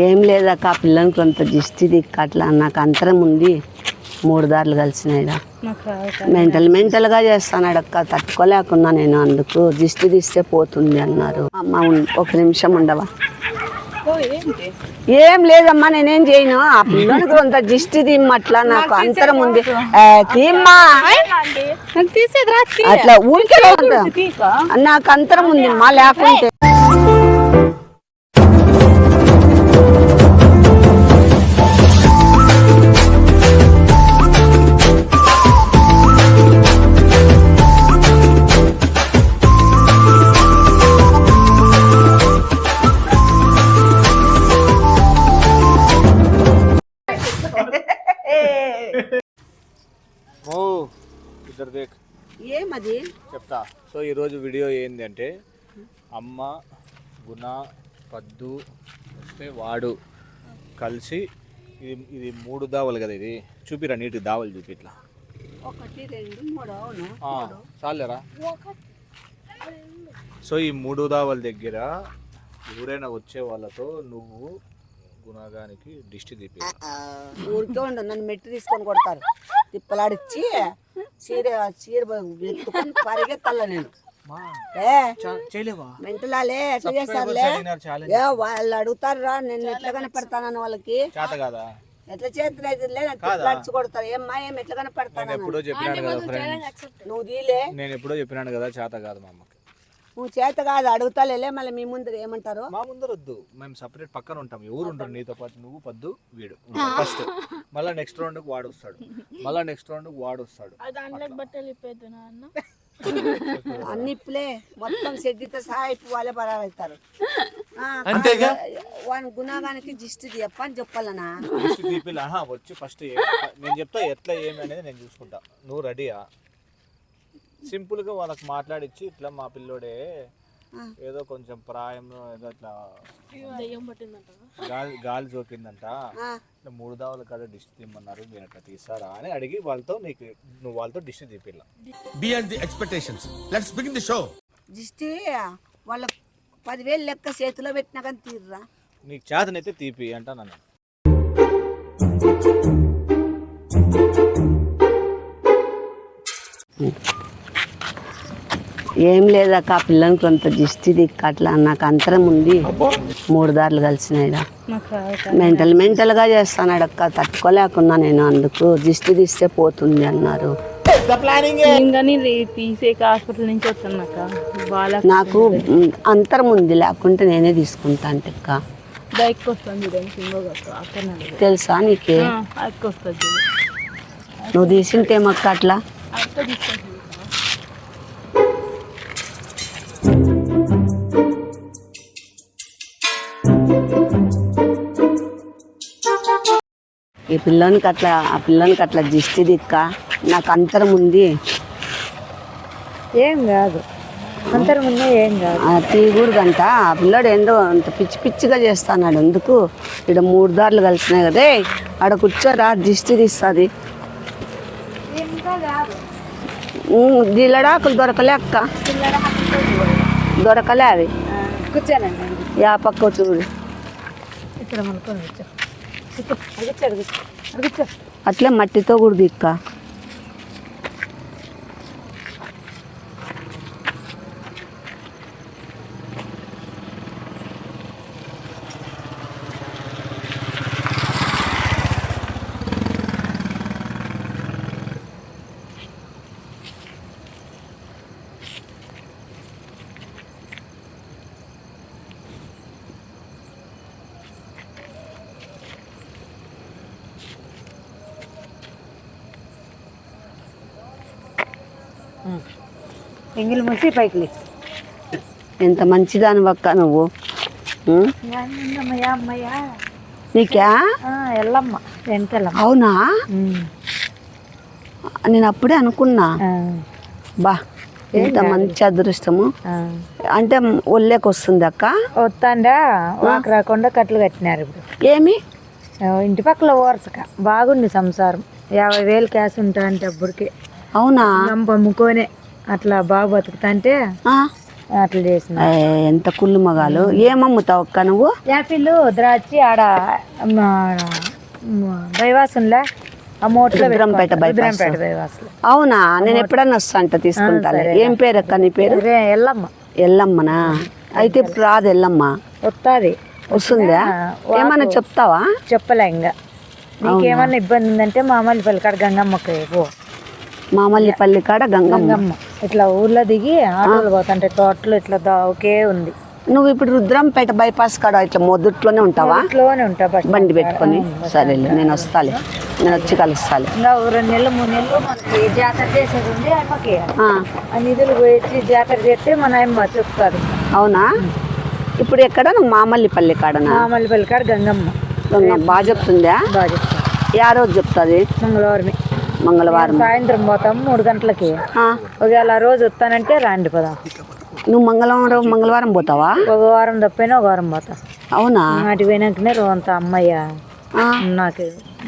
ఏం లేదక్క ఆ పిల్లని కొంత దిష్టి దిక్కు అట్లా నాకు అంతరం ఉంది మూడు దారులు రాదు మెంటల్ మెంటల్గా చేస్తానాడు అక్క తట్టుకోలేకున్నా నేను అందుకు దిష్టి తీస్తే పోతుంది అన్నారు అమ్మ ఒక నిమిషం ఉండవా ఏం లేదమ్మా నేనేం చేయను ఆ పిల్లని కొంత దిష్టి దిమ్మట్లా నాకు అంతరం ఉంది తీమ్మా. అట్లా ఊరికే. నాకు అంతరం ఉంది మా లేకుంటే ఇద్దరు దేక్. ఏమది? చెప్తా. సో ఈరోజు వీడియో ఏంది అంటే అమ్మ గుణ పద్దు వస్తే వాడు. కలిసి ఇది ఇది మూడు దావలు కదా ఇది. చూపిరా నీటి దావలు చూపి ఇట్లా. ఒకటి రెండు మూడు అవును? చాలేరా సో ఈ మూడు దావల దగ్గర ఎవరైనా వచ్చే వాళ్ళతో నువ్వు గుణగానికి దిష్టి తీపి ఊరికే ఉండు నన్ను మెట్టి తీసుకొని కొడతారు. తిప్పలాడిచ్చి చీర చీర ఎత్తుకొని పరిగెత్తాల నేను. మెంటలాలే ఎట్లా చేస్తారులే? ఏ వాళ్ళు అడుగుతారు రా నేను ఎట్లా కనపడతానని వాళ్ళకి? ఎట్లా చేతులు అయితే తిప్పలాడిచి కొడతారు. ఏమ్మా ఏం ఎట్లా నేను కనపడతాను ఎప్పుడో చెప్పినాను కదా ఫ్రెండ్స్ నువ్వు తీలే నేను ఎప్పుడో చెప్పినాను కదా చేత కాదు మా అమ్మకి. నువ్వు చేత కాదు అడుగుతాలే మళ్ళీ మీ ముందు ఏమంటారు? మా ముందర వద్దు. మేము సపరేట్ పక్కన ఉంటాం. ఎవరు ఉంటారు నీతో పాటు నువ్వు పద్దు వీడు ఫస్ట్ మళ్ళీ నెక్స్ట్ రౌండ్ వాడు వస్తాడు. మళ్ళీ నెక్స్ట్ రౌండ్ వాడు వస్తాడు. దాంట్లోకి బట్టలు ఇప్పేద్దు నాన్న అన్ని. ఇప్పులే. మొత్తం సెడ్డితో సహా ఇప్పుడు వాళ్ళే పరారవుతారు వాని గుణగానికి దిష్టి చెప్ప అని చెప్పాలనా? వచ్చి. ఫస్ట్ నేను చెప్తా ఎట్లా ఏమి అనేది నేను చూసుకుంటా. నువ్వు రెడీయా సింపుల్గా వాళ్ళకి మాట్లాడిచ్చి ఇట్లా మా పిల్లోడే ఏదో కొంచెం ప్రాయంలో ఏదో పట్టిందంట. గాలి గాలి సోకిందంట ఇట్లా మూడు దావులు కదా డిష్ తీయమన్నారు మీరు అట్లా తీసారా అని అడిగి వాళ్ళతో నీకు నువ్వు వాళ్ళతో డిష్ తీపిల్ల. Beyond the expectations. Let's begin the show. దిష్టి వాళ్ళ పదివేలు లెక్క చేతిలో పెట్టినా కానీ తీర్రా. నీకు చేతనైతే తీపి అంటా నన్ను. ఏం లేదక్క ఆ పిల్లని కొంత దిష్టి దిక్కు అట్లా నాకు అంతరం ఉంది. మూడు దారులు రాదు మెంటల్ మెంటల్గా చేస్తానాడు అక్క తట్టుకోలేకున్నా నేను అందుకు దిష్టి తీస్తే పోతుంది అన్నారు. నాకు అంతరం ఉంది లేకుంటే నేనే తీసుకుంటా అంటే అక్క. తెలుసా నీకే. నువ్వు తీసింటేమక్క అట్లా? ఈ పిల్లోనికి అట్లా ఆ పిల్లోనికి అట్లా దిష్టి దిక్క నాకు అంతరం ఉంది. ఏం కాదు. అంతరం ముందే ఏం కాదు. ఆ తీయకూడదంట ఆ పిల్లోడు ఏందో అంత పిచ్చి పిచ్చిగా చేస్తాడు అందుకు ఇక్కడ మూడు దారులు కలిసినాయి కదే. ఆడ కూర్చోరా దిష్టి తీస్తుంది. దిల్లడాకులు దొరకలే అక్క. దొరకలే అవి. కూర్చోనండి. యా పక్క చూడు ఇక్కడ మనకొని అట్లే మట్టితో కూడా దిక్క ఎంగిల్ మూసి పైకి లే. ఎంత మంచిదాని వక్క నువ్వు? నీకా? ఎల్లమ్మ వెంటెల్లమ్మ అవునా? నేను అప్పుడే అనుకున్నా. బా ఎంత మంచి అదృష్టము. అంటే ఒళ్ళేకి వస్తుంది అక్క? వస్తాండా? వాకు రాకుండా కట్లు కట్టినారు ఇప్పుడు. ఏమి? ఇంటి పక్కల ఓరసక బాగుంది సంసారం. యాభై వేలు క్యాష్ ఉంటా అంటే అప్పటికి. అవునా? అమ్ముకోనే అట్లా బాగా బతుకుతా అంటే ఆ, అట్లా చేసిన ఎంత కుళ్ళు మగాలు. ఏమమ్ముతావు అక్క నువ్వు? యాపిల్ ద్రాక్ష ఆడ బైవాసులా రుద్రంపేట అవునా? నేను ఎప్పుడన్నా వస్తా అంట తీసుకుంటాలే. ఏం పేరు అక్క నీ పేరు? ఎల్లమ్మ. ఎల్లమ్మనా? అయితే ఇప్పుడు రాదు ఎల్లమ్మ. వస్తుంది. వస్తుందా? ఏమన్నా చెప్తావా? చెప్పలే ఇంకా. నీకేమన్నా ఇబ్బంది ఉందంటే మామూలు పల్లికాడ గంగమ్మకి పో. మామల్లిపల్లి కాడ గంగమ్మ. ఇట్లా ఊర్లో దిగి ఆటోలు పోతుంటే తోటలో ఇట్లా ఒకే ఉంది. నువ్వు ఇప్పుడు రుద్రంపేట బైపాస్ కాడ ఇట్లా మొదట్లోనే ఉంటావా? బండి పెట్టుకొని. సరేలే నేను వస్తాలే. నేను వచ్చి ఓ రెండు నెలలు మూడు నెలలు మనకి జాతర చేసేది ఉంది అమ్మకి నిధులు పోయి జాతర చేస్తే మన అమ్మ చెప్తారు అవునా? ఇప్పుడు ఎక్కడ? నువ్వు మామల్లిపల్లి కాడనా? మామూలు పల్లికాడ గంగమ్మ. గంగమ్మ. బాగా చెప్తుందా? బాగా చెప్తారు యా రోజు చెప్తుంది? మంగళవారమే. మంగళవారం. సాయంత్రం పోతాం మూడు గంటలకి. ఒకవేళ ఆ రోజు వస్తానంటే రాండి పోదాం. నువ్వు మంగళవారం మంగళవారం పోతావా? ఒక వారం తప్పైనా ఒక వారం పోతా. అవునా? నాటి పోయినాకనే రోజంత అమ్మయ్య నాకు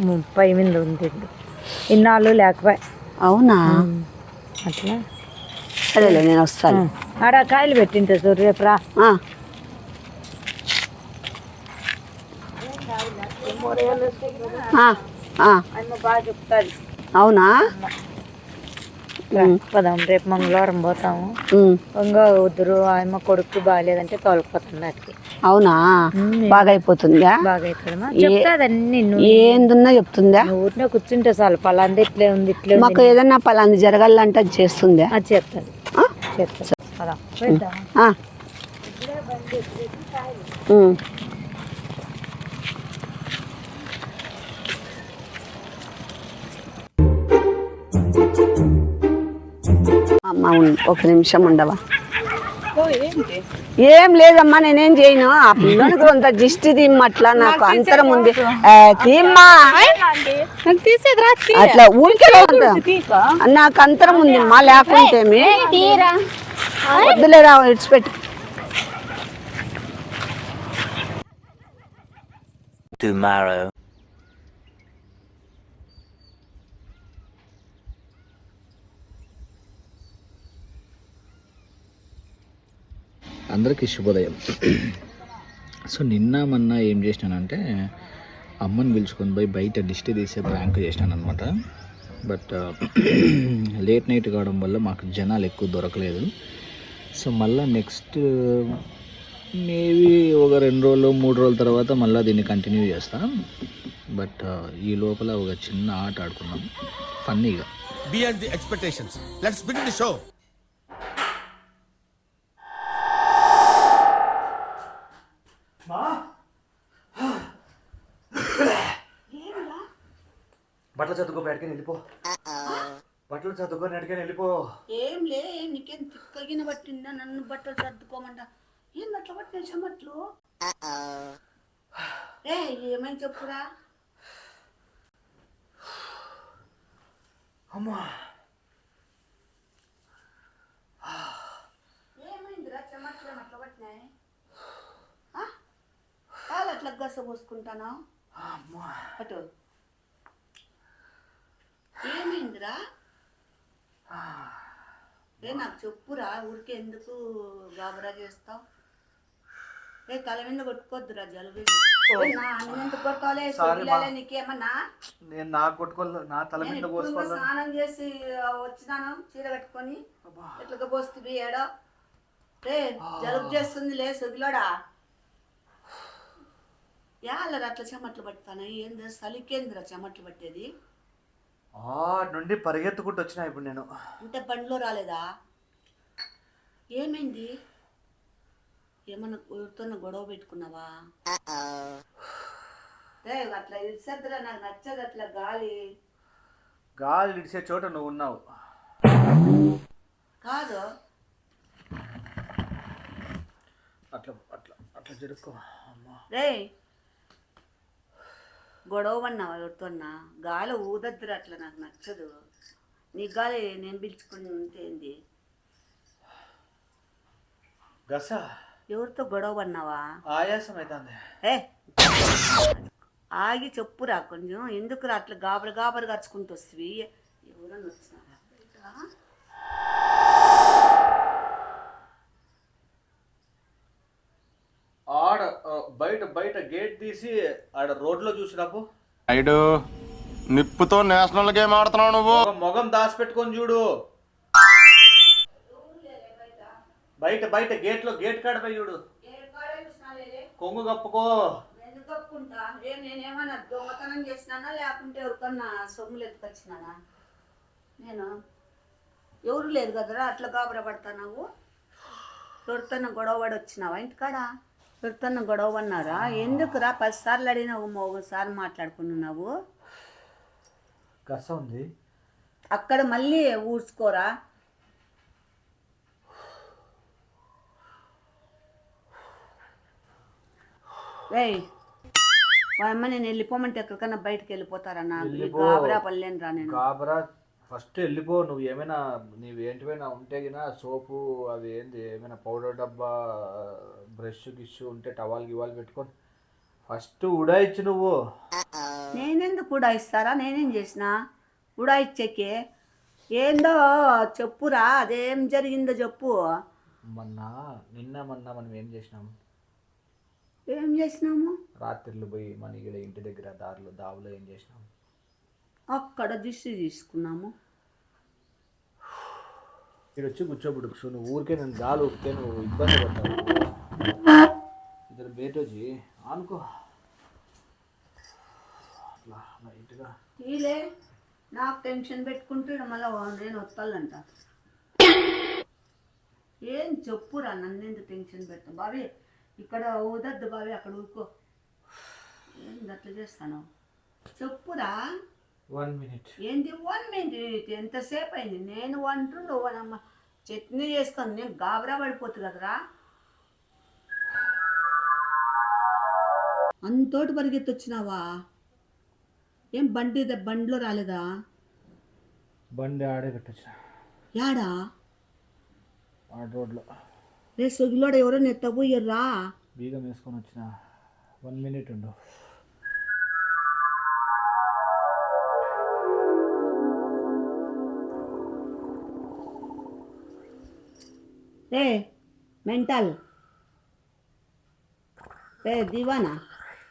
ముప్పై మీద ఉంది. ఇన్నాళ్ళు లేకపోయా. అవునా? అట్లా. సరేలే నేను వస్తాను. ఆడ కాయలు పెట్టింటే చూడు రేపు రా. బాగా అవునా? పోదాం రేపు మంగళవారం పోతాము. ఇంకా వద్దురు ఆయమ్మ కొడుకు బాగాలేదంటే తోలుకుపోతుంది అటుకి అవునా? బాగా అయిపోతుందా బాగా అవుతుందమ్మా చెప్తాదన్నీ ఏందున్నా చెప్తుందా? ఊరినే కూర్చుంటే చాలు పలాంది ఇట్లే ఉంది ఇట్లే మాకు ఏదన్నా పలాంది జరగాలంటే అది చేస్తుందా? అది చెప్తాది? చెప్తాది పదా. అమ్మా. ఒక నిమిషం ఉండవా? ఏం లేదమ్మా నేనేం చేయను. ఆ పిల్లలకి కొంత దిష్టి తీమ్మట్లా నాకు అంతరం ఉంది. తీమ్మా. అట్లా ఊరికే. నాకు అంతరం ఉంది మా లేకుంటేమి వద్దులేరా ఇడిచిపెట్టు tomorrow. అందరికీ శుభోదయం. సో నిన్న మొన్న ఏం చేసినానంటే అమ్మని పిలుచుకొని పోయి బయట దిష్టి తీసే ప్రాంక్ చేసినాను అనమాట బట్ లేట్ నైట్ కావడం వల్ల మాకు జనాలు ఎక్కువ దొరకలేదు. సో మళ్ళీ నెక్స్ట్ మేబీ ఒక రెండు రోజులు మూడు రోజుల తర్వాత మళ్ళీ దీన్ని కంటిన్యూ చేస్తాం. బట్ ఈ లోపల ఒక చిన్న ఆట ఆడుకున్నాం. ఫన్నీగా. Beyond the expectations let's begin the show బట్టలు చదువుకో బయటకి వెళ్ళిపో. బట్టలు చదువుకొని అడిగాని వెళ్ళిపో. ఏం లే నీకేం తిక్కగిన పట్టిందా? నన్ను బట్టలు సర్దుకోమంట. ఏం అట్లా పట్టిన చెమట్లు ఏ ఏమని చెప్పురా? అమ్మా. ఏమైందిరా? చెమట్లు అట్లా పట్టినాయి? కాలు అట్లా గస పోసుకుంటాను? అటు. ఏమైందిరా? ఏ నాకు చెప్పురా ఊరికే ఎందుకు గాబరా చేస్తావు? ఏ తల మీద కొట్టుకోద్దురా జలుబు. నా నీకేమన్నా? నేను కొట్టుకోలేదు నా తల మీద స్నానం చేసి వచ్చినాను చీర కట్టుకొని. ఎట్లా పోస్తుంది ఏడో? రే జలుబు చేస్తుంది లే సొగిలోడా యాళ్ళరా అట్లా చెమట్లు పట్టుతాను ఏంది చలికేందిరా చెమట్లు పట్టేది? ఆ నుండి పరిగెత్తుకుంటూ వచ్చిన ఇప్పుడు నేను. అంటే బండిలో రాలేదా? ఏమైంది? ఏమన్నా ఎవరితో గొడవ పెట్టుకున్నావా? రే అట్లా ఇరిసద్దురా నాకు నచ్చదు అట్లా గాలి. గాలి ఇడిసే చోట నువ్వు ఉన్నావు. కాదు. అట్లా అట్లా అట్లా జరుక్కో. అమ్మా. రే గొడవ పడినావా ఎవరితోన్నా గాలి ఊదద్దురా అట్లా నాకు నచ్చదు. నీ గాలి నేను ఏంది? గస. ఎవరితో గొడవ పడినావా ఆయాసం అవుతుంది ఏ! ఆగి చెప్పురా కొంచెం. ఎందుకురా అట్లా గాబర గాబర గరుచుకుంటూ వస్తుంది ఎవరన్నా వచ్చినారా ఆడ బయట బయట గేట్ తీసి ఆడ రోడ్లో చూసినాపు ఐడు నిప్పుతో నేషనల్ గేమ్ ఆడుతున్నావు నువ్వు. మొగం దాచిపెట్టుకొని చూడు. బయట బయట గేట్లో గేట్ కాడ పోయి చూడు. కొంగు కప్పుకో. ఎందుకు కప్పుకుంటా? ఏ నేనేమన్నా దొంగతనం చేసినానా? లేకుంటే ఎవరికన్నా సొమ్ములు ఎత్తుకొచ్చినానా నేను ఎవరు లేదు కదరా? అట్లా గాబరా పడతావు ఎవరితోన్న గొడవ పడి వచ్చినావా ఇంటికాడ? ఎవరితోన్న గొడవ పడినారా ఎందుకురా పదిసార్లు అడిగినావు ఒకసారి మాట్లాడుకున్నావు? కస ఉంది. అక్కడ మళ్ళీ ఊడ్చుకోరా? రేయ్ అమ్మ నేను వెళ్ళిపోమంటే ఎక్కడికన్నా బయటకు వెళ్ళిపోతారా నాకు. గాబరా పల్లెని రా నేను. కాబరా ఫస్ట్ వెళ్ళిపో నువ్వు ఏమైనా నీవు ఏంటివైనా ఉంటే గినా సోపు అవి ఏంది ఏమైనా పౌడర్ డబ్బా బ్రష్ గిష్ ఉంటే టవాల్ గివాల్ పెట్టుకొని ఫస్ట్ ఉడాయిచ్చు నువ్వు. నేనెందుకు ఉడాయిస్తారా? నేనేం చేసిన? ఉడాయిచ్చేకి. ఏందో చెప్పురా అదేం జరిగిందో చెప్పు. మొన్న నిన్న మొన్న మనం ఏం చేసినాం? ఏం చేసినాము? రాత్రిళ్ళు పోయి మన ఇంటి దగ్గర దారిలో దావులో ఏం చేసినాం? అక్కడ దిష్టి తీసుకున్నాము. ఇక్కడ వచ్చి కూర్చోబుడు సో నువ్వు ఊరికే నేను గాలి ఊపితే నువ్వు ఇబ్బంది పడతావు. ఇద్దరు బేటోజీ అనుకో అట్లా లైట్గా ఈలే నాకు టెన్షన్ పెట్టుకుంటే మళ్ళీ నేను వస్తానంట ఏం చెప్పురా నన్ను ఎందుకు టెన్షన్ పెడతా బావి ఇక్కడ ఊదద్దు బావి అక్కడ ఊరుకో. ఏంది అట్లా చేస్తాను చెప్పురా. వన్ మినిట్ ఏంది వన్ మినిట్ ఎంతసేపు అయింది నేను వంటూ నువ్వు అమ్మ చట్నీ చేసుకొని నేను గాబరా పడిపోతుంది కదరా. అంతోటి పరిగెత్తి వచ్చినావా ఏం బండి బండిలో రాలేదా? బండి ఆడే పెట్టొచ్చిన. యాడా? ఆ రోడ్లో. రే సొగిలోడ ఎవరో నెత్తపోయారా బీగం వేసుకొని వచ్చిన. వన్ మినిట్ ఉండు. రే మెంటల్. రే దివానా.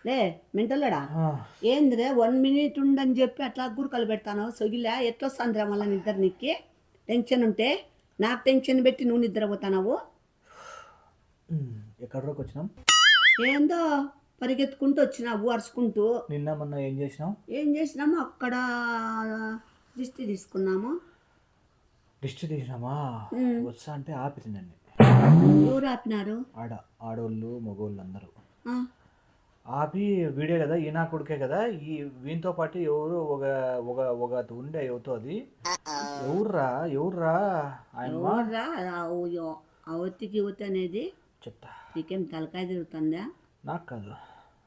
రే మెంటల్డా ఏందిరే వన్ మినిట్ ఉండని చెప్పి అట్లా గురకలు పెడతాను సొగిలే? ఎట్లా వస్తుంది మళ్ళీ నిద్ర నీకు? టెన్షన్ ఉంటే నాకు టెన్షన్ పెట్టి నువ్వు నిద్రపోతావు ఎక్కడ రోకి వచ్చినాం? ఏందో పరిగెత్తుకుంటూ వచ్చినావు అరుచుకుంటూ. నిన్న మొన్న ఏం చేసినాం ఏం చేసినాము అక్కడ దిష్టి తీసుకున్నాము. దిష్టి తీసినామా? వస్తా అంటే ఆపిరిందండి ఎవరు ఆపినారు? ఆడ ఆడోళ్ళు మగోళ్ళు అందరూ ఆపి వీడే కదా ఈనా కొడుకే కదా ఈ వీనితో పాటు ఎవరు ఒక ఒక ఒక ఉండే ఎవరితో అది. ఎవర్రా ఎవర్రా? ఆయన ఒత్తికి యువతి అనేది చెప్తా. నీకేం తలకాయ తిరుగుతుందా? నాకు కాదు.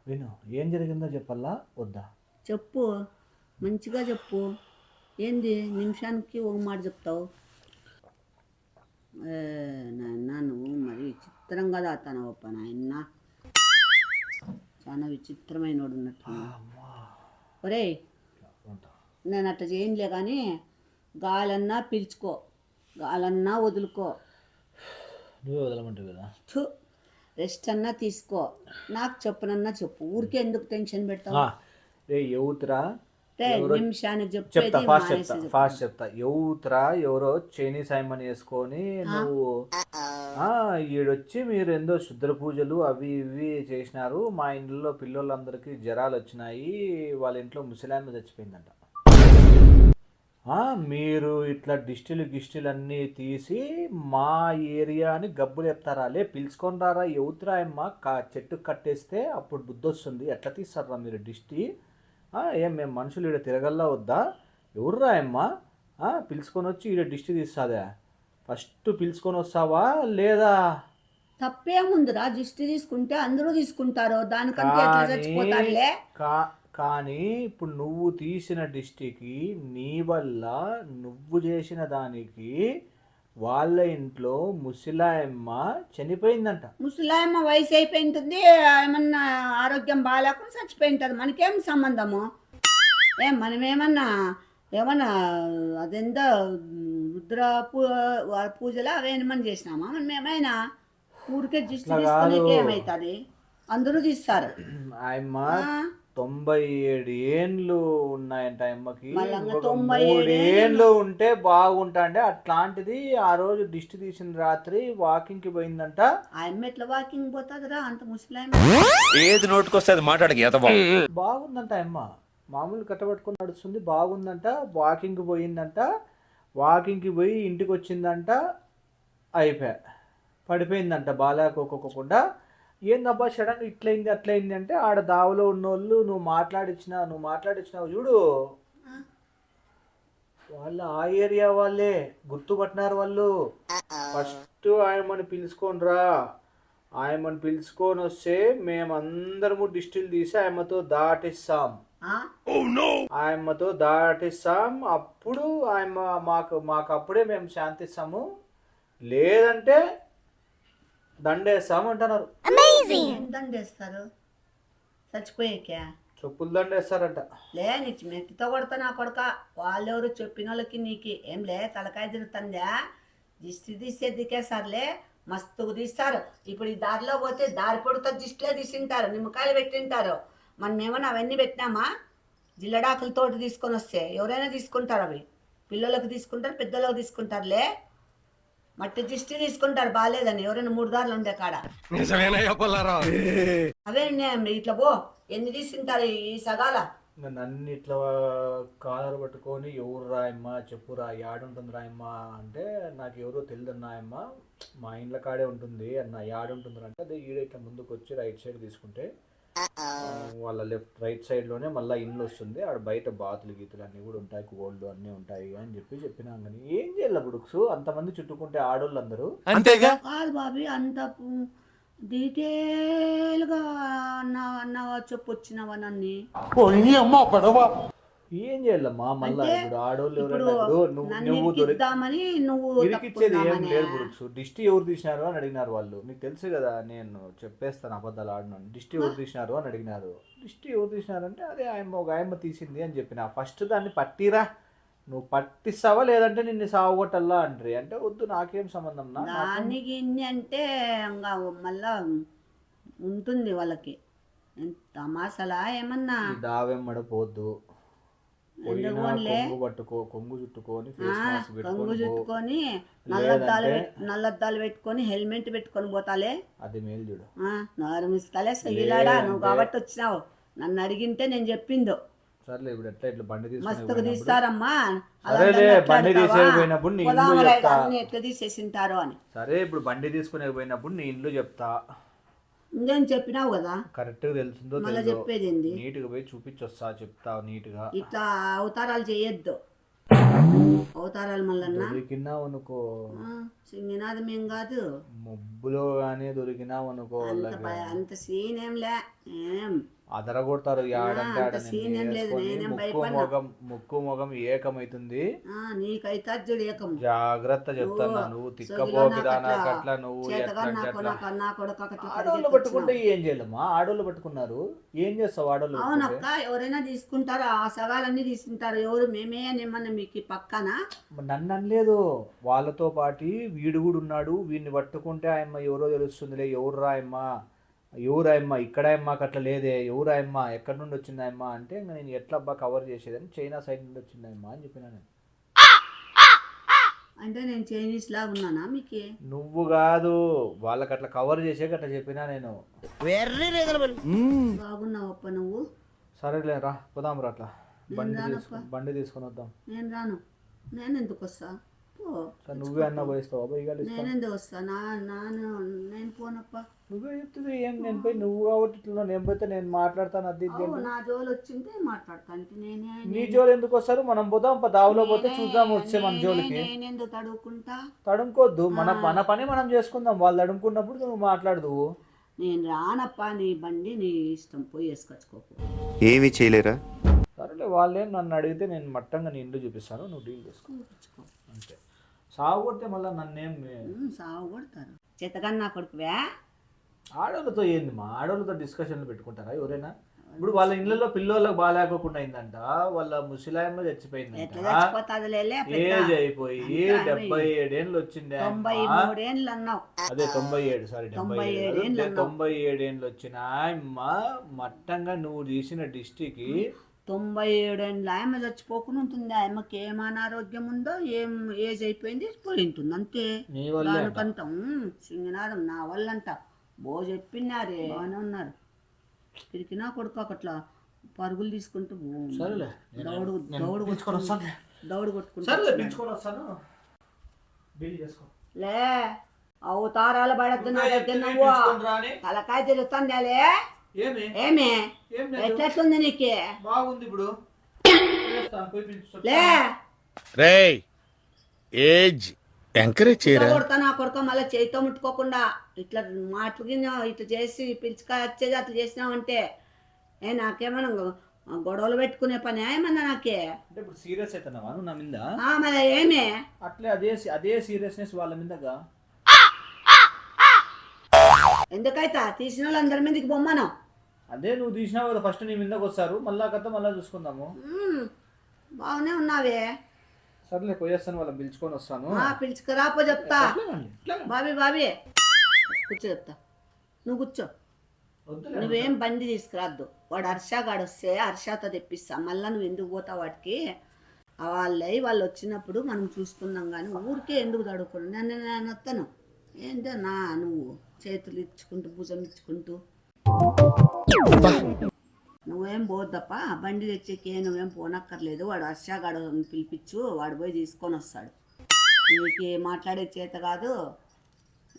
విను ఏం జరిగిందో చెప్పాలా? వద్దా? చెప్పు. మంచిగా చెప్పు. ఏంది? నిమిషానికి ఒక మాట చెప్తావు. నాయన నువ్వు మరి విచిత్రంగా దాతానవప్ప నాయన. చాలా విచిత్రమైన ఉన్నట్టు ఒరేయ్ ఉంటా. నేను అట్లా చేయనులే కానీ గాలన్నా పిలుచుకో గాలన్నా వదులుకో. నువ్వే వదలమంటావు కదా? రెస్ట్ అన్నా తీసుకో. నాకు చెప్పనన్నా చెప్పు. ఊరికే ఎందుకు టెన్షన్ పెడతావు? ఏ నిమిషానికి చెప్తా ఫాస్ట్ మానేసి చెప్తా. ఫాస్ట్ చెప్తా. ఎవతురా ఎవరో చైనీస్ ఆయమని వేసుకొని నువ్వు ఆ, ఈడొచ్చి మీరు ఎందో శుద్ర పూజలు అవి ఇవి చేసినారు. మా ఇంట్లో పిల్లలందరికీ జ్వరాలు వచ్చినాయి. వాళ్ళ ఇంట్లో ముసలాయన చచ్చిపోయిందంట. ఆ, మీరు ఇట్లా డిస్టిల్ గిస్టిల్ అన్నీ తీసి మా ఏరియాని గబ్బులు చెప్తారా లే పిలుచుకొని రారా ఎవతురా అమ్మ? కా చెట్టు కట్టేస్తే అప్పుడు బుద్ధి వస్తుంది ఎట్లా తీస్తారా మీరు డిస్టి ఏం మేము మనుషులు ఈడ తిరగల్లా వద్దా? ఎవర్రా అమ్మ? పిలుచుకొని వచ్చి ఈడ డిస్టి తీస్తాదా? ఫస్ట్ పిలుచుకొని వస్తావా లేదా తప్పేముందిరా దిష్టి తీసుకుంటే అందరూ తీసుకుంటారు. దానికంటే ఎట్లా కానీ చచ్చిపోతారులే? కా- కానీ ఇప్పుడు నువ్వు తీసిన డిస్టికి నీ వల్ల నువ్వు చేసిన దానికి వాళ్ళ ఇంట్లో ముసిలాయమ్మ చనిపోయిందంట. ముసలాయమ్మ వయసు అయిపోయి ఉంటుంది ఏమన్నా ఆరోగ్యం బాగాలేకుండా చచ్చిపోయి ఉంటుంది మనకేం సంబంధము? ఏం మనమేమన్నా ఏమన్నా అదెందో రుద్ర పూ పూజలు అవేమన్నా చేసినామా మనం ఏమైనా ఊరికే దిష్టి తీసుకునేకి. ఏమవుతుంది అందరూ తీస్తారు. ఆయమ్మ తొంభై ఏడు ఏండ్లు ఉన్నాయంట ఏడు ఏండ్లు. ఉంటే బాగుంటా అంటే అట్లాంటిది ఆ రోజు దిష్టి తీసిన రాత్రి వాకింగ్కి పోయిందంట. ఆ అమ్మ ఎట్లా వాకింగ్ పోతుందిరా? అంత ముసలాయన ఏది నోటుకొస్తే మాట్లాడక బాగుందంట అమ్మ. మామూలు కట్టబట్టుకొని నడుస్తుంది బాగుందంట. వాకింగ్కి పోయిందంట. వాకింగ్కి పోయి ఇంటికి వచ్చిందంట అయిపోయా. పడిపోయిందంట బాగాలేకోకుండా ఏందబ్బా సడన్ ఇట్లయింది అట్లయింది అంటే ఆడ దావలో ఉన్నోళ్ళు నువ్వు మాట్లాడిచ్చినా నువ్వు మాట్లాడిచ్చినావు చూడు. వాళ్ళు ఆ ఏరియా వాళ్ళే గుర్తుపట్టినారు వాళ్ళు. ఫస్ట్ ఆయమ్మని పిలుచుకొని రా ఆయమ్మని పిలుచుకొని వస్తే మేమందరము డిస్టిల్ తీసి ఆయమ్మతో దాటిస్తాం. ఆ? ఆయమ్మతో దాటిస్తాం. అప్పుడు ఆయమ్మ మాకు మాకు అప్పుడే మేము శాంతిస్తాము. లేదంటే దండేస్తాం అంటున్నారు. ఏం దండేస్తారు? చచ్చిపోయాకే? చెప్పులు దండేస్తారంట. లే నీకు మెట్టితో కొడతా నా కొడక. వాళ్ళెవరు చెప్పిన వాళ్ళకి నీకు ఏం లే తలకాయ తిరుగుతుందా? దిష్టి తీసే దికేసారులే మస్తుగా తీస్తారు. ఇప్పుడు ఈ దారిలో పోతే దారి పొడితో దిష్టిలే తీసింటారు నిమ్మకాయలు పెట్టింటారు. మనం ఏమన్నా అవన్నీ పెట్టినామా? జిల్లడాకులతో తీసుకొని వస్తే ఎవరైనా తీసుకుంటారు అవి. పిల్లలకు తీసుకుంటారు పెద్దలకు తీసుకుంటారులే. మట్టి దిష్టి తీసుకుంటారు బాగాలేదని ఎవరైనా మూడు దారులు ఉండే కాడ. అవే ఇట్లా పో. ఎన్ని తీసుకుంటారు ఈ సగాల? నన్ను ఇట్లా కాలర్ పట్టుకొని ఎవరు రాయమ్మ చెప్పు రా యాడుంటుంది రాయమ్మ అంటే నాకు ఎవరో తెలియదు నాయమ్మ మా ఇండ్ల కాడే ఉంటుంది అన్న యాడుంటుంది అంటే అదే ఈడ ఇట్లా ముందుకు వచ్చి రైట్ సైడ్ తీసుకుంటే. వాళ్ళ లెఫ్ట్ రైట్ సైడ్లోనే మళ్ళీ ఇండ్లు వస్తుంది. ఆడ బయట బాతులు గీతులు అన్నీ కూడా ఉంటాయి. గోల్డ్ అన్నీ ఉంటాయి అని చెప్పి చెప్పినాం కానీ ఏం చేయాలి బుడుక్స్? అంతమంది చుట్టుకుంటే ఆడోళ్ళు అందరూ అంతేగా? కాదు బాబీ అంత డీటెయిల్గా అన్నా అన్నావా చెప్పు వచ్చినావా నన్ను ఏం చేయాలమ్మా? మళ్ళీ ఇప్పుడు ఆడోళ్ళు ఎవరైనా నువ్వు నువ్వు ఇరికిచ్చేది ఏం దిష్టి ఎవరు తీసినారు అని అడిగినారు వాళ్ళు. మీకు తెలుసు కదా నేను చెప్పేస్తాను అబద్ధాలు ఆడినాను. దిష్టి ఎవరు తీసినారు అని అడిగినారు. దిష్టి ఎవరు తీసినారంటే అదే ఆయమ్మ ఒక ఆయమ్మ తీసింది అని చెప్పిన. ఫస్ట్ దాన్ని పట్టిరా. నువ్వు పట్టిస్తావా లేదంటే నిన్ను సావగొట్టల్లా అంటారు అంటే వద్దు నాకేం సంబంధం నా నాకేం- దానికి ఇన్ని అంటే మళ్ళా ఉంటుంది వాళ్ళకి. తమాసలా ఏమన్నా? దావెమ్మడ పోద్దు? కొంగు పట్టుకో కొంగు చుట్టుకొని కొంగు. చుట్టుకొని నల్లద్దాలు నల్లద్దాలు పెట్టుకొని హెల్మెట్ పెట్టుకొని పోతాలే. అది మేలు చూడు. నోరు సొయ్యలాడా నువ్వు కాబట్టి వచ్చినావు. నన్ను అడిగింటే నేను చెప్పిందో. సర్లే ఇప్పుడు ఎట్లా ఇట్లా బండి తీసుకొని తీస్తారమ్మా. సరేలే, బండి ఎట్లాడతావా? తీసేది పోయినప్పుడు నీ ఇల్లు చెప్తా. ఎట్లా తీసేసింటారో అని. సరే ఇప్పుడు బండి తీసుకునే పోయినప్పుడు నీ ఇల్లు చెప్తా. ఇంకేం చెప్పినావు కదా? కరెక్ట్గా తెలుస్తుందో మళ్ళీ చెప్పేది ఏంది నీట్గా పోయి చూపించొస్తా చెప్తా నీట్గా ఇట్లా అవతారాలు చేయొద్దు. అవతారాలు మళ్ళన్నా దొరికినావు అనుకో సింగినాథం ఏం కాదు మబ్బులో గానీ దొరికినావు అనుకో అంత సీన్ ఏం లే ఏం? అదరగొడతారు ముక్కు. మొగం ముక్కు మొగం ఏకమైతుంది. నీకైతే జుడు ఏకం జాగ్రత్త చెప్తాను నువ్వు తిక్కపోకిదానా అట్లా నువ్వు ఆడోళ్ళు పట్టుకుంటే ఏం చేయలేమా? ఆడోళ్ళు పట్టుకున్నారు. ఏం చేస్తావు ఆడోళ్ళు? అవునక్క ఎవరైనా తీసుకుంటారు ఆ సగాలన్నీ తీసుకుంటారు. ఎవరు మేమే ఏమన్నా మీకు పక్కన? నన్ను అనలేదు. వాళ్ళతో పాటి వీడు కూడా ఉన్నాడు. వీడిని పట్టుకుంటే ఆయమ్మ ఎవరో తెలుస్తుందిలే ఎవరు రాయమ్మ ఎవరు ఆయమ్మ? ఇక్కడ ఆయమ్మకి అట్లా లేదే. ఎవరు ఆయమ్మ? ఎక్కడి నుండి వచ్చింది ఆయమ్మ? అంటే ఇంకా నేను ఎట్లా అబ్బా కవర్ చేసేదని చైనా సైడ్ నుండి వచ్చింది ఆయమ్మ అని చెప్పిన నేను. అంటే నేను చైనీస్ లాగా ఉన్నానా మీకు? నువ్వు కాదు వాళ్ళకి అట్లా కవర్ చేసేకి అట్లా చెప్పినా నేను. బాగున్నావప్ప నువ్వు? సరేలే రా పోదాం రా అట్లా. బండి. తీసుకొని బండి తీసుకొని వద్దాం. నేను రాను. నేను ఎందుకు వస్తా? నువ్వే అన్న పోయిస్తావు అబ్బాయి ఇవాళ ఇస్తాను నేను ఎందుకు వస్తా నా నాను నేను పోనప్ప నువ్వే చెప్తుంది ఏం నేను పోయి నువ్వు కాబట్టి ఇట్లా నేను పోతే నేను మాట్లాడతాను అది అంటే. నా జోలు వచ్చింటే మాట్లాడతాను నేనే నీ జోలు ఎందుకు వస్తారు? మనం పోదాం పా దావులో పోతే చూద్దాం వచ్చే మన జోలికి. నేను ఎందుకు తడుకుంటా తడుముకోవద్దు మన మన పని మనం చేసుకుందాం వాళ్ళు తడుముకున్నప్పుడు నువ్వు మాట్లాడదు. నేను రానప్ప నీ బండి నీ ఇష్టం పోయి వేసుకొచ్చుకోకు. ఏమీ చేయలేరా? సరేలే వాళ్ళేం నన్ను అడిగితే నేను మట్టంగా నీ ఇల్లు చూపిస్తాను నువ్వు డీల్ చేసుకో. అంతే. సాగు కొడితే మళ్ళీ నన్నేం సాగు కొడతారు. చేతగాని నా కొడుకువే? ఆడోళ్ళతో ఏంది మా ఆడోళ్ళతో డిస్కషన్లు పెట్టుకుంటారా ఎవరైనా? ఇప్పుడు వాళ్ళ ఇళ్ళలో పిల్లోళ్ళకి బాగాలేకోకుండా అయిందంట వాళ్ళ ముసలాయమ్మ చచ్చిపోయిందంట. లేలే ఏజ్ అయిపోయి డెబ్బై ఏడేళ్ళు వచ్చింది అమ్మ. అదే తొంభై ఏడు సారీ డెబ్బై తొంభై ఏడు. తొంభై ఏడేళ్ళు వచ్చిన ఆయమ్మ మట్టంగా నువ్వు తీసిన డిస్టిక్ తొంభై ఏడేళ్ళ ఆయమ్మ చచ్చిపోకుండా ఉంటుంది. ఆయమ్మకి ఏం అనారోగ్యం ఉందో ఏం ఏజ్ అయిపోయింది పోయి ఉంటుంది అంతే. నీ వల్లే అంట. దానికంట సింగనాథం నా వల్లంట. బో చెప్పినారే బాగానే ఉన్నారు. పిరికినా కొడుకు అట్లా పరుగులు తీసుకుంటూ దౌడు దౌడు దౌడు కొట్టుకుంటూ. లే అవతారాలు పడద్దు నా దగ్గర. తలకాయ తెలుస్తుందాలే ఏమి. ఎట్లెట్లుంది నీకే? బాగుంది ఇప్పుడు. లే. రేయ్ ఏజ్ ఎంకరేజ్ చేయరా? కొడతా నా కొడుక మళ్ళీ చేతితో ముట్టుకోకుండా ఇట్లా మాటలు కింద ఇట్లా చేసి పిలుచుక వచ్చేది అట్లా చేసినావంటే ఏ నాకేమన్నా గొ- గొడవలు పెట్టుకునే పని ఏమన్నా నాకే? అంటే ఇప్పుడు సీరియస్ అవుతున్నావా నువ్వు నా మీద? ఆ, మరి ఏమి? అట్లే అదే అదే సీరియస్నెస్ వాళ్ళ మీదగా. ఎందుకైతా? తీసిన వాళ్ళందరి మీదకి బొమ్మను? అదే నువ్వు తీసినావు కదా ఫస్ట్ నీ మీదకి వస్తారు. మళ్ళా కథ మళ్ళా చూసుకుందాము. మ్మ్. బాగానే ఉన్నావే. సర్లే పోయేస్తాను వాళ్ళని పిలుచుకొని వస్తాను. ఆ, పిలుచుకురాపో చెప్తా. ఎట్లాగండి, ఎట్లాగండి. బాబీ బాబీ. కూర్చో చెప్తా. నువ్వు కూర్చో. వద్దులే. నువ్వేం బండి తీసుకురాద్దు. వాడు హర్షగాడు వస్తే హర్షతో తెప్పిస్తా. మళ్ళీ నువ్వు ఎందుకు పోతావు వాటికి ఆ వాళ్ళై వాళ్ళు వచ్చినప్పుడు మనం చూసుకుందాం కానీ ఊరికే ఎందుకు తడుకోను నేను నేను వస్తాను ఏంటో నా నువ్వు? చేతులు ఇచ్చుకుంటూ భుజం ఇచ్చుకుంటూ. నువ్వేం పోద్దప్ప? బండి తెచ్చేకి నువ్వేం పోనక్కర్లేదు. వాడు హర్షగాడు పిలిపించు వాడు పోయి తీసుకొని వస్తాడు. నీకు మాట్లాడే చేత కాదు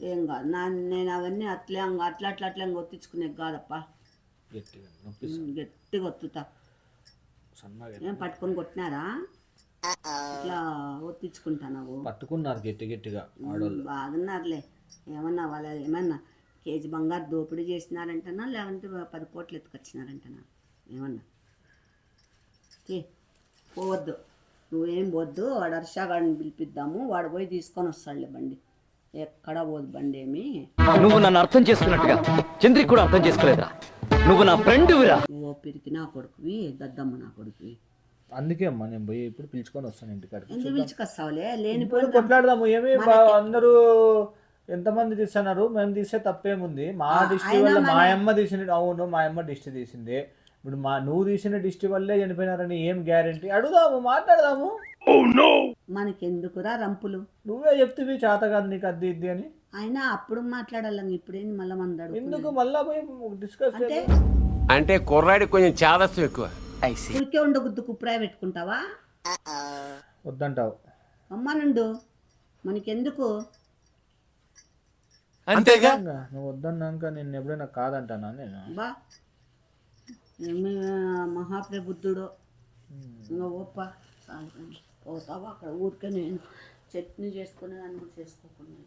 ఏం కాదు. నా నేను అవన్నీ అట్లే అట్లా అట్లా అట్లా ఒత్తించుకునే కాదప్ప. గట్టిగా ఒత్తుతా. ఏం పట్టుకొని కొట్టినారా? ఇట్లా ఒత్తించుకుంటా నువ్వు. పట్టుకున్నారు గట్టి గట్టిగా బాగున్నారులే. ఏమన్నా వాళ్ళ ఏమన్నా కేజీ బంగారు దోపిడీ చేసినారంటనా? లేదంటే పది కోట్లు ఎత్తుకొచ్చినారంటనా? ఏమన్నా? ఏ, పోవద్దు. నువ్వేం పోవద్దు వాడు హర్షగాడిని పిలిపిద్దాము. వాడు పోయి తీసుకొని వస్తాడులే బండి. ఎక్కడ పోదు బండి ఏమి. నువ్వు నన్ను అర్థం చేసుకున్నట్టుగా చంద్రిక్ కూడా అర్థం చేసుకోలేదురా. నువ్వు నా ఫ్రెండ్విరా. ఓ పిరికి నా కొడుకువి దద్దమ్మ నా కొడుకువి. అందుకే అమ్మా నేను పోయి ఇప్పుడు పిలుచుకొని వస్తాను ఇంటికాడికి. ఎందుకు పిలుచుకొస్తావులే? లేని ఇప్పుడు కొట్లాడదాము. ఏమి అందరూ ఎంతమంది తీస్తున్నారు? మేము తీసే తప్పేముంది? మా దిష్టి వల్ల మా అమ్మ తీసిన అవును మా అమ్మ దిష్టి తీసింది. ఇప్పుడు మా నువ్వు తీసిన దిష్టి వల్లే చనిపోయినారని ఏం గ్యారంటీ? అడుగుదాము మాట్లాడదాము. మనకెందుకురా రంపులు? నువ్వే చెప్తివి చేత కాదు నీకు అది ఇది అని. అయినా అప్పుడు మాట్లాడాలని ఇప్పుడేంది మళ్ళీ మన ఎందుకు మళ్ళా పోయి డిస్కస్ అంటే అంటే కుర్రాడి కొంచెం చాదస్తం ఎక్కువ. ఊరికే ఉండగుద్దు కుప్రాయ పెట్టుకుంటావా? వద్దంటావు. అమ్మానుండు మనకెందుకు? అంతేగా? నువ్వు వద్దన్నాక నేను ఎప్పుడైనా కాదంటానా నేను? బా మహాప్రబుద్ధుడు. ఇంకా ఓప్ప. పోతావా? అక్కడ ఊరికే నేను చట్నీ చేసుకునే దాన్ని కూడా చేసుకోకుండా